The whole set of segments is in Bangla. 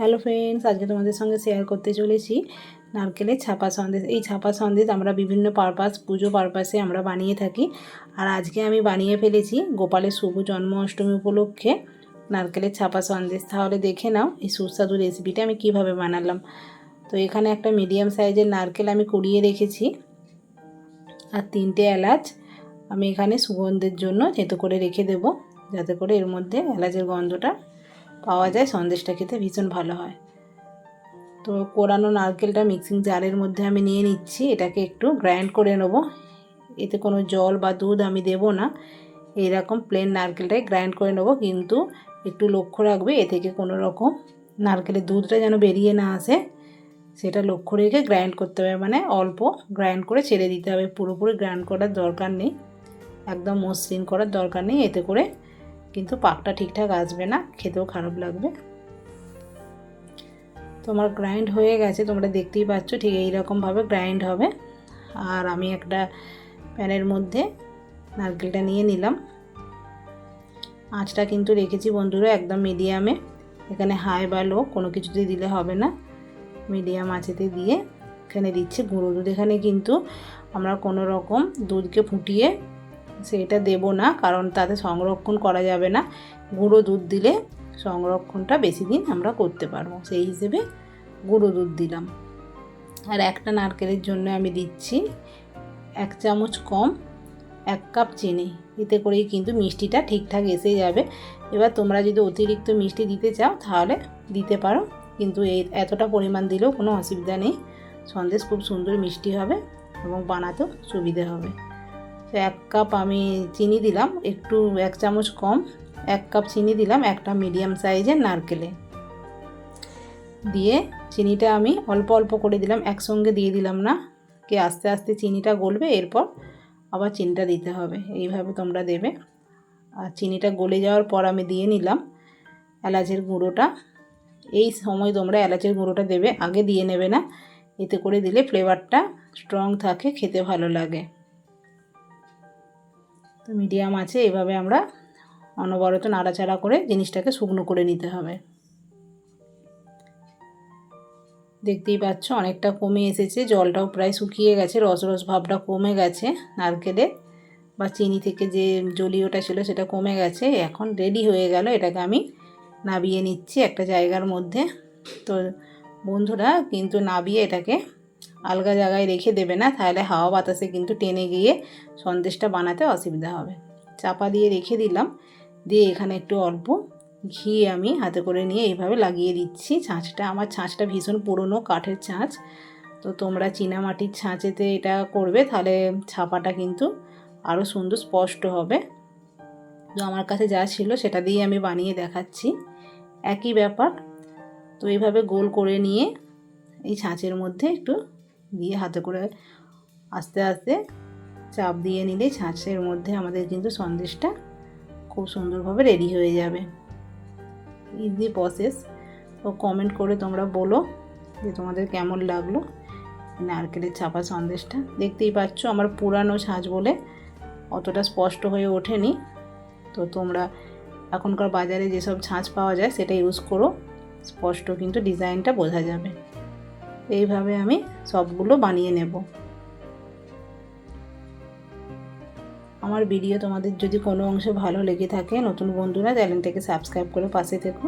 হ্যালো ফ্রেন্ডস, আজকে তোমাদের সঙ্গে শেয়ার করতে চলেছি নারকেলের ছাপা সন্দেশ। এই ছাপা সন্দেশ আমরা বিভিন্ন পারপাস পুজো পারপাসে আমরা বানিয়ে থাকি। আর আজকে আমি বানিয়ে ফেলেছি গোপালের শুভ জন্মাষ্টমী উপলক্ষে নারকেলের ছাপা সন্দেশ। তাহলে দেখে নাও এই সুস্বাদু রেসিপিটা আমি কীভাবে বানালাম। তো এখানে একটা মিডিয়াম সাইজের নারকেল আমি কুড়িয়ে রেখেছি। আর তিনটে এলাচ আমি এখানে সুগন্ধের জন্য থেতো করে রেখে দেব। যাতে করে এর মধ্যে এলাচের গন্ধটা পাওয়া যায়, সন্দেশটা খেতে ভীষণ ভালো হয়। তো কোরানো নারকেলটা মিক্সিং জারের মধ্যে আমি নিয়ে নিচ্ছি, এটাকে একটু গ্রাইন্ড করে নেব। এতে কোনো জল বা দুধ আমি দেব না, এইরকম প্লেন নারকেলটাই গ্রাইন্ড করে নেব, কিন্তু একটু লক্ষ্য রাখবে, এ থেকে কোনো রকম নারকেলের দুধটা যেন বেরিয়ে না আসে, সেটা লক্ষ্য রেখে গ্রাইন্ড করতে হবে মানে অল্প গ্রাইন্ড করে ছেড়ে দিতে হবে, পুরোপুরি গ্রাইন্ড করার দরকার নেই, একদম মসৃণ করার দরকার নেই, এতে করে কিন্তু পাকটা ঠিকঠাক আসবে না, খেতেও খারাপ লাগবে। তোমার গ্রাইন্ড হয়ে গেছে, তোমরা দেখতেই পাচ্ছ ঠিক এইরকমভাবে গ্রাইন্ড হবে। আর আমি একটা প্যানের মধ্যে নারকেলটা নিয়ে নিলাম। আঁচটা কিন্তু রেখেছি বন্ধুরা একদম মিডিয়ামে এখানে হাই বা লো কোনো কিছুতে দিলে হবে না। মিডিয়াম আঁচেতে দিয়ে এখানে দিচ্ছি গুঁড়ো দুধ। এখানে কিন্তু আমরা কোনো রকম দুধকে ফুটিয়ে সেটা দেব না, কারণ তাতে সংরক্ষণ করা যাবে না। গুঁড়ো দুধ দিলে সংরক্ষণটা বেশি দিন আমরা করতে পারব। সেই হিসেবে গুঁড়ো দুধ দিলাম। আর একটা নারকেলের জন্য আমি দিচ্ছি এক চামচ কম, এক কাপ চিনি। এতে করেই কিন্তু মিষ্টিটা ঠিকঠাক এসে যাবে। এবার তোমরা যদি অতিরিক্ত মিষ্টি দিতে চাও, তাহলে দিতে পারো। কিন্তু এই এতটা পরিমাণ দিলেও কোনো অসুবিধা নেই। সন্দেশ খুব সুন্দর মিষ্টি হবে এবং বানাতেও সুবিধে হবে। তো এক কাপ আমি চিনি দিলাম, একটু এক চামচ কম, এক কাপ চিনি দিলাম, একটা মিডিয়াম সাইজের নারকেলে। দিয়ে চিনিটা আমি অল্প অল্প করে দিলাম, একসঙ্গে দিয়ে দিলাম না, কি আস্তে আস্তে চিনিটা গলবে, এরপর আবার চিনিটা দিতে হবে, এইভাবে তোমরা দেবে। আর চিনিটা গলে যাওয়ার পর আমি দিয়ে নিলাম এলাচের গুঁড়োটা। এই সময় তোমরা এলাচের গুঁড়োটা দেবে, আগে দিয়ে নেবে না, এতে করে দিলে ফ্লেভারটা স্ট্রং থাকে, খেতে ভালো লাগে। তো মিডিয়াম আছে, এভাবে আমরা অনবরত নাড়াচাড়া করে জিনিসটাকে শুকনো করে নিতে হবে। দেখতেই পাচ্ছ অনেকটা কমে এসেছে, জলটাও প্রায় শুকিয়ে গেছে রস রস ভাবটা কমে গেছে, নারকেলে বা চিনি থেকে যে জলীয়টা ছিল সেটা কমে গেছে, এখন রেডি হয়ে গেল, এটাকে আমি নাবিয়ে নিচ্ছি একটা জায়গার মধ্যে। তো বন্ধুরা, কিন্তু নাবিয়ে এটাকে আলগা জায়গায় রেখে দেবে না, তাহলে হাওয়া বাতাসে কিন্তু টেনে গিয়ে সন্দেশটা বানাতে অসুবিধা হবে। চাপা দিয়ে রেখে দিলাম, দিয়ে এখানে একটু অল্প ঘি আমি হাতে করে নিয়ে এইভাবে লাগিয়ে দিচ্ছি। ছাঁচটা, আমার ছাঁচটা ভীষণ পুরনো কাঠের ছাঁচ, তো তোমরা চীনামাটির ছাঁচেতে এটা করবে, তাহলে ছাপাটা কিন্তু আরও সুন্দর স্পষ্ট হবে। তো আমার কাছে যা ছিল সেটা দিয়ে আমি বানিয়ে দেখাচ্ছি। একই ব্যাপার, তো এইভাবে গোল করে নিয়ে এই ছাঁচের মধ্যে একটু দিয়ে হাতে করে আস্তে আস্তে চাপ দিয়ে নিলে ছাঁচের মধ্যে আমাদের কিন্তু সন্দেশটা খুব সুন্দরভাবে রেডি হয়ে যাবে। ইজি প্রসেস তো কমেন্ট করে তোমরা বলো যে তোমাদের কেমন লাগল নারকেলের ছাপা সন্দেশটা। দেখতেই পাচ্ছ আমার পুরানো ছাঁচ বলে অতটা স্পষ্ট হয়ে ওঠেনি। তো তোমরা এখনকার বাজারে যেসব ছাঁচ পাওয়া যায় সেটা ইউজ করো। স্পষ্ট কিন্তু ডিজাইনটা বোঝা যাবে। এইভাবে আমি সবগুলো বানিয়ে নেব। আমার ভিডিও তোমাদের যদি কোনো অংশে ভালো লেগে থাকে, নতুন বন্ধুরা চ্যানেলটাকে সাবস্ক্রাইব করে পাশে থেকো।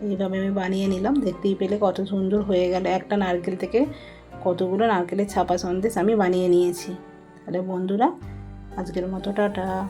এইভাবে আমি বানিয়ে নিলাম, দেখতেই পেলে কত সুন্দর হয়ে গেল। একটা নারকেল থেকে কতগুলো নারকেলের ছাপা সন্দেশ আমি বানিয়ে নিয়েছি। তাহলে বন্ধুরা, আজকের মতো টাটা।